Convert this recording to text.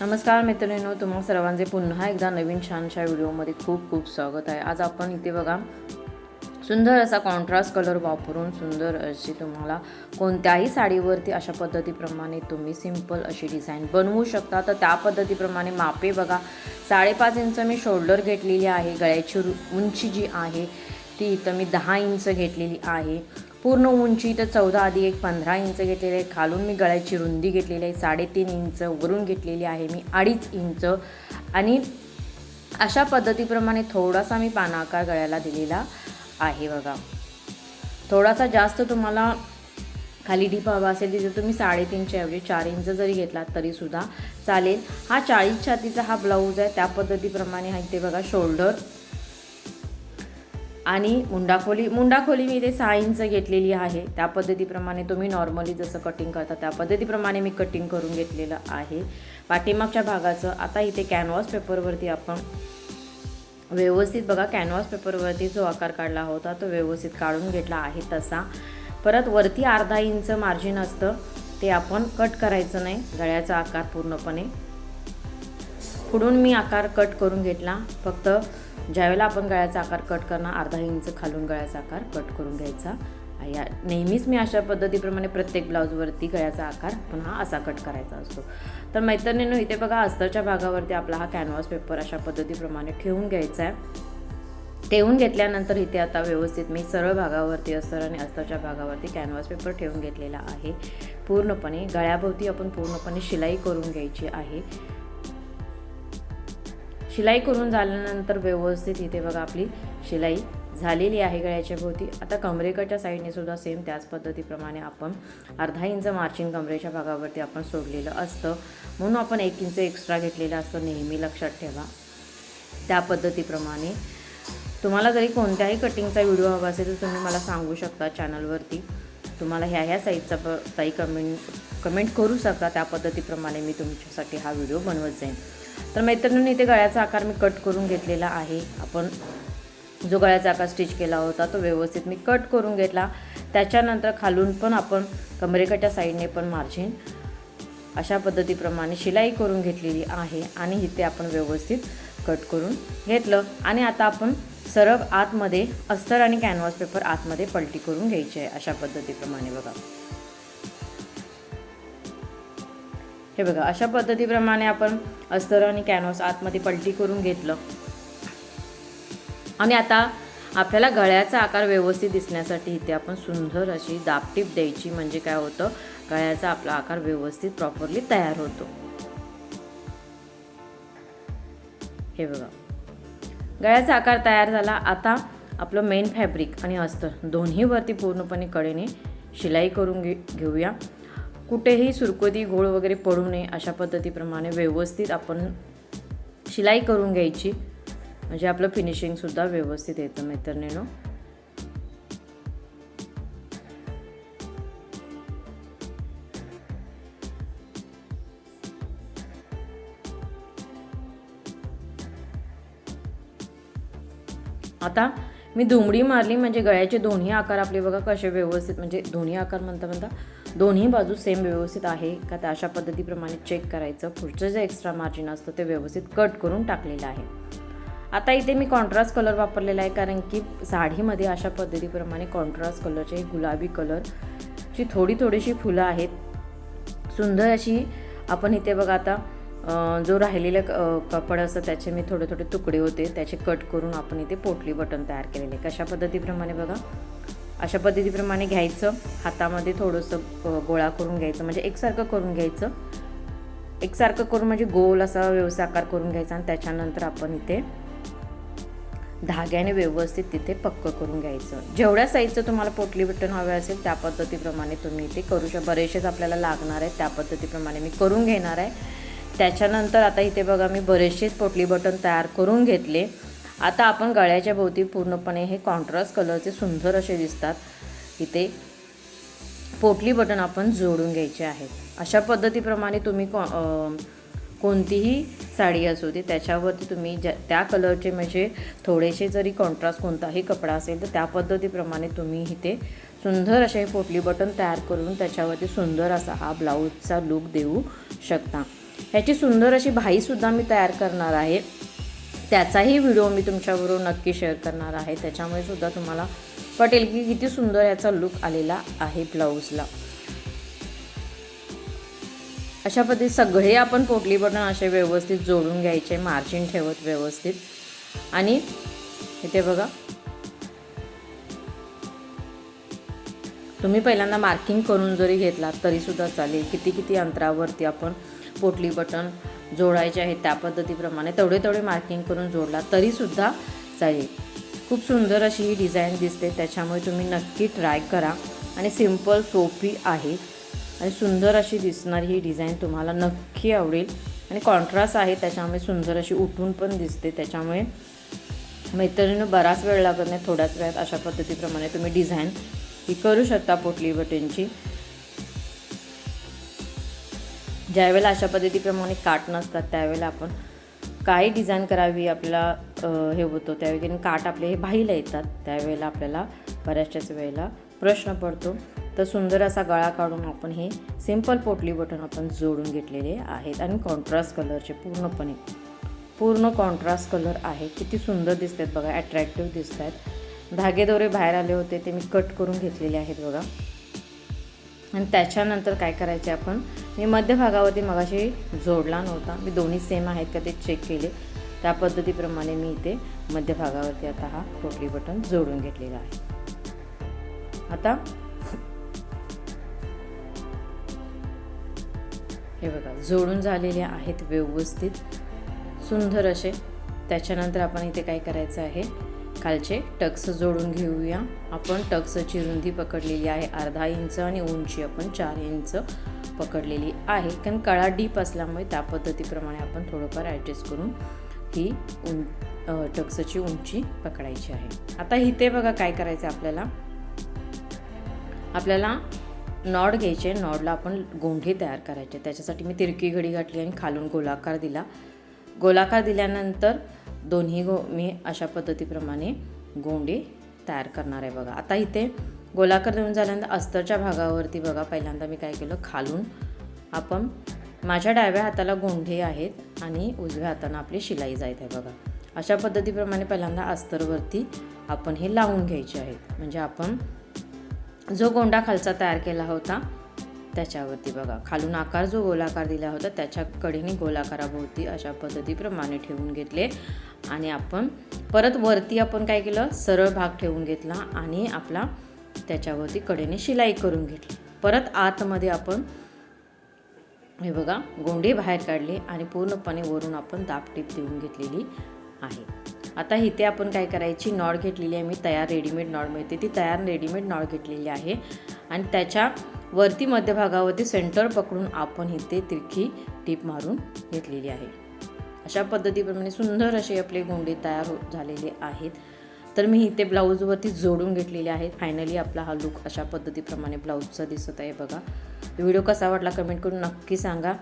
नमस्कार मित्रांनो तुम्हा सर्वांचे पुन्हा एकदा नवीन छानशा व्हिडिओमध्ये खूप खूप स्वागत आहे. आज आपण इथे बघा सुंदर असा कॉन्ट्रास्ट कलर वापरून सुंदर अशी तुम्हाला कोणत्याही साडीवरती अशा पद्धतीप्रमाणे तुम्ही सिंपल अशी डिझाईन बनवू शकता. तर त्या पद्धतीप्रमाणे मापे बघा. साडेपाच इंच मी शोल्डर घेतलेली आहे. गळ्याची रु- उंची जी आहे ती इथं मी दहा इंच घेतलेली आहे. पूर्ण उंची तर चौदा आधी एक पंधरा इंच घेतलेली आहे. खालून मी गळ्याची रुंदी घेतलेली आहे. साडेतीन इंच वरून घेतलेली आहे मी. अडीच इंच. आणि अशा पद्धतीप्रमाणे थोडासा मी पानाकार गळ्याला दिलेला आहे बघा. थोडासा जास्त तुम्हाला खाली डीप हवा असेल तिथे तुम्ही साडेतीनच्या ऐवजी चार इंच जरी घेतलात तरीसुद्धा चालेल. हा चाळीस छातीचा हा ब्लाऊज आहे. त्या पद्धतीप्रमाणे हा इथे बघा. शोल्डर आणि मुंडाखोली मुंडाखोली मी इथे सहा इंच घेतलेली आहे. त्या पद्धतीप्रमाणे तुम्ही नॉर्मली जसं कटिंग करता त्या पद्धतीप्रमाणे मी कटिंग करून घेतलेलं आहे. पाठीमागच्या भागाचं आता इथे कॅनव्हास पेपरवरती आपण व्यवस्थित बघा कॅनव्हास पेपरवरती जो आकार काढला होता तो व्यवस्थित काढून घेतला आहे तसा. परत वरती अर्धा इंच मार्जिन असतं ते आपण कट करायचं नाही. गळ्याचा आकार पूर्णपणे. पुढून मी आकार कट करून घेतला. फक्त ज्यावेळेला आपण गळ्याचा आकार कट करणार अर्धा इंच खालून गळ्याचा आकार कट करून घ्यायचा. या नेहमीच मी अशा पद्धतीप्रमाणे प्रत्येक ब्लाऊजवरती गळ्याचा आकार पुन्हा असा कट करायचा असतो. तर मैत्रिणींनो इथे बघा अस्तरच्या भागावरती आपला हा कॅनव्हास पेपर अशा पद्धतीप्रमाणे ठेवून घ्यायचा आहे. ठेवून घेतल्यानंतर इथे आता व्यवस्थित मी सरळ भागावरती अस्तर आणि अस्तरच्या भागावरती कॅनव्हास पेपर ठेवून घेतलेला आहे. पूर्णपणे गळ्याभोवती आपण पूर्णपणे शिलाई करून घ्यायची आहे. शिलाई करून झाल्यानंतर व्यवस्थित इथे बघा आपली शिलाई झालेली आहे गळ्याच्या भोवती. आता कमरेकडच्या साईडने सुद्धा सेम त्याच पद्धतीप्रमाणे आपण अर्धा इंच मार्चिंग कमरेच्या भागावरती आपण सोडलेलं असतं. म्हणून आपण एक इंच एक्स्ट्रा घेतलेलं असतं नेहमी लक्षात ठेवा. त्या पद्धतीप्रमाणे. तुम्हाला जरी कोणत्याही कटिंगचा व्हिडिओ हवा असेल तर तुम्ही मला सांगू शकता चॅनलवरती तुम्हाला ह्या ह्या साईजचा प ताई कमेंट कमेंट करू शकता. त्या पद्धतीप्रमाणे मी तुमच्यासाठी हा व्हिडिओ बनवत जाईन. तर मैत्रिणींनी इथे गळ्याचा आकार मी कट करून घेतलेला आहे. आपण जो गळ्याचा आकार स्टिच केला होता तो व्यवस्थित मी कट करून घेतला. त्याच्यानंतर खालून पण आपण कमरेकडच्या साईडने पण मार्जिन अशा पद्धतीप्रमाणे शिलाई करून घेतलेली आहे आणि इथे आपण व्यवस्थित कट करून घेतलं. आणि आता आपण सरळ आतमध्ये अस्तर आणि कॅनव्हास पेपर आतमध्ये पलटी करून घ्यायची आहे अशा पद्धतीप्रमाणे बघा. हे बघा अशा पद्धतीप्रमाणे आपण अस्तर आणि कॅनव्हास आतमध्ये पलटी करून घेतलं. आणि आता आपल्याला गळ्याचा आकार व्यवस्थित दिसण्यासाठी इथे आपण सुंदर अशी दापटीप द्यायची म्हणजे काय होतं? गळ्याचा आपला आकार व्यवस्थित प्रॉपरली तयार होतो. हे बघा. गळ्याचा आकार तयार झाला. आता आपलं मेन फॅब्रिक आणि अस्तर दोन्हीवरती पूर्णपणे कडेने शिलाई करून घे घेऊया. कुठेही सुरकुती घोळ वगैरे पडू नये अशा पद्धतीप्रमाणे व्यवस्थित आपण शिलाई करून घ्यायची. म्हणजे आपलं फिनिशिंगसुद्धा व्यवस्थित येतं मैत्रिणीनो आता मी दुमडी मारली म्हणजे गळ्याचे दोन्ही आकार आपले बघा कसे व्यवस्थित म्हणजे दोन्ही आकार म्हणता म्हणता दोन्ही बाजू सेम व्यवस्थित आहे का त्या अशा पद्धतीप्रमाणे चेक करायचं. पुढचं जे एक्स्ट्रा मार्जिन असतं ते व्यवस्थित कट करून टाकलेलं आहे. आता इथे मी कॉन्ट्रास्ट कलर वापरलेला आहे कारण की साडीमध्ये अशा पद्धतीप्रमाणे कॉन्ट्रास्ट कलरचे गुलाबी कलरची थोडी थोडीशी फुलं आहेत. सुंदर अशी आपण इथे बघा आता जो राहिलेलं क- कपड असतं त्याचे मी थोडे थोडे तुकडे होते. त्याचे कट करून आपण इथे पोटली बटन तयार केलेले कशा पद्धतीप्रमाणे बघा. अशा पद्धतीप्रमाणे घ्यायचं. हातामध्ये थोडंसं गोळा करून घ्यायचं. म्हणजे एकसारखं करून घ्यायचं. एकसारखं करून म्हणजे गोल असा व्यवसाय आकार करून घ्यायचा आणि त्याच्यानंतर आपण इथे धाग्याने व्यवस्थित तिथे पक्क करून घ्यायचं. जेवढ्या साईजचं तुम्हाला पोटली बटन हवे असेल त्या पद्धतीप्रमाणे तुम्ही ते करू शकता बरेचसेच आपल्याला लागणार आहेत. त्या पद्धतीप्रमाणे मी करून घेणार आहे. त्याच्यानंतर आता इथे बघा मी बरेचसेच पोटली बटन तयार करून घेतले. आता आपण गळ्याच्या भोवती पूर्णपणे हे कॉन्ट्रास्ट कलरचे सुंदर असे दिसतात. इथे पोटली बटन आपण जोडून घ्यायचे आहेत अशा पद्धतीप्रमाणे तुम्ही कॉ कोणतीही साडी असू दे त्याच्यावरती तुम्ही ज्या त्या कलरचे म्हणजे थोडेसे जरी कॉन्ट्रास्ट कोणताही कपडा असेल तर त्या पद्धतीप्रमाणे तुम्ही इथे सुंदर असे पोटली बटन तयार करून त्याच्यावरती सुंदर असा हा ब्लाऊजचा लूक देऊ शकता. ह्याची सुंदर अशी भाईसुद्धा मी तयार करणार आहे. त्याचाही व्हिडिओ मी तुमच्याबरोबर नक्की शेअर करणार आहे. त्याच्यामुळे सुद्धा तुम्हाला पटेल की किती सुंदर याचा लुक आलेला आहे ब्लाऊजला. अशा पद्धती सगळे आपण पोटली बटन असे व्यवस्थित जोडून घ्यायचे मार्जिन ठेवत व्यवस्थित. आणि इथे बघा. तुम्ही पहिल्यांदा मार्किंग करून जरी घेतला तरीसुद्धा चालेल. किती किती अंतरावरती आपण पोटली बटन जोडायचे आहेत त्या पद्धतीप्रमाणे. तेवढे तेवढे मार्किंग करून जोडला तरीसुद्धा चालेल. खूप सुंदर अशी ही डिझाईन दिसते त्याच्यामुळे तुम्ही नक्की ट्राय करा. आणि सिंपल सोपी आहे. आणि सुंदर अशी दिसणारी ही डिझाईन तुम्हाला नक्की आवडेल. आणि कॉन्ट्रास्ट आहे त्याच्यामुळे सुंदर अशी उठून पण दिसते. त्याच्यामुळे मैत्रिणीनं बराच वेळ लागत नाही थोड्याच वेळात अशा पद्धतीप्रमाणे तुम्ही डिझाईन ही करू शकता पोटली बटनची. ज्यावेळेला अशा पद्धतीप्रमाणे काट नसतात त्यावेळेला आपण काय डिझाईन करावी आपल्याला हे होतं त्यावेळी काट आपले हे बाहीला येतात. त्यावेळेला आपल्याला बऱ्याचशाच वेळेला प्रश्न पडतो. तर सुंदर असा गळा काढून आपण हे सिंपल पोटली बटन आपण जोडून घेतलेले आहेत आणि कॉन्ट्रास्ट कलरचे पूर्णपणे पूर्ण कॉन्ट्रास्ट कलर आहे. किती सुंदर दिसतात बघा ॲट्रॅक्टिव्ह दिसत आहेत धागेदोरे बाहेर आले होते ते मी कट करून घेतलेले आहेत बघा. आणि त्याच्यानंतर काय करायचे आपण मी मध्य भागावरती मगाशी जोडला नव्हता. मी दोन्ही सेम आहेत का ते चेक केले. त्या पद्धतीप्रमाणे मी इथे मध्य भागावरती आता हा टोटली बटन जोडून घेतलेला आहे. आता हे बघा जोडून झालेले आहेत व्यवस्थित. सुंदर असे. त्याच्यानंतर आपण इथे काय करायचं आहे? खालचे टक्स जोडून घेऊया. आपण टक्सची रुंदी पकडलेली आहे. अर्धा इंच आणि उंची आपण चार इंच. पकडलेली आहे. कारण कळा डीप असल्यामुळे त्या पद्धतीप्रमाणे आपण थोडंफार ॲडजस्ट करून ही उं टक्सची उंची पकडायची आहे. आता इथे बघा काय करायचं आहे आपल्याला. आपल्याला नॉड घ्यायचे नॉडला आपण गोंढे तयार करायचे त्याच्यासाठी मी तिरकी घडी घातली आणि खालून गोलाकार दिला. गोलाकार दिल्यानंतर दोन्ही गो मी अशा पद्धतीप्रमाणे गोंडे तयार करणार आहे बघा. आता इथे गोलाकार देऊन झाल्यानंतर अस्तरच्या भागावरती बघा पहिल्यांदा मी काय केलं? खालून आपण माझ्या डाव्या हाताला गोंढे आहेत आणि उजव्या हातानं आपली शिलाई जायत आहे बघा. अशा पद्धतीप्रमाणे पहिल्यांदा अस्तरवरती आपण हे लावून घ्यायचे आहेत. म्हणजे आपण जो गोंडा खालचा तयार केला होता त्याच्यावरती बघा. खालून आकार जो गोलाकार दिला होता त्याच्या कडेने गोलाकाराभोवती अशा पद्धतीप्रमाणे ठेवून घेतले. आणि आपण परत वरती आपण काय केलं? सरळ भाग ठेवून घेतला आणि आपला त्याच्यावरती कडेने शिलाई करून घेतली. परत आतमध्ये आपण हे बघा गोंडे बाहेर काढले आणि पूर्णपणे वरून आपण दापटीप देऊन घेतलेली आहे. आता इथे आपण काय करायची? नॉड घेतलेली आहे मी तयार रेडीमेड नॉड मिळते ती तयार रेडीमेड नॉड घेतलेली आहे. आणि त्याच्या वरती मध्यभागावरती सेंटर पकडून आपण इथे तिरखी टीप मारून घेतलेली आहे. अशा पद्धतीप्रमाणे सुंदर असे आपले गोंडे तयार हो झालेले आहेत. तर मी इथे ब्लाऊजवरती जोडून घेतलेले आहेत. फायनली आपला हा लुक अशा पद्धतीप्रमाणे ब्लाऊजचा दिसत आहे बघा. व्हिडिओ कसा वाटला कमेंट करून नक्की सांगा.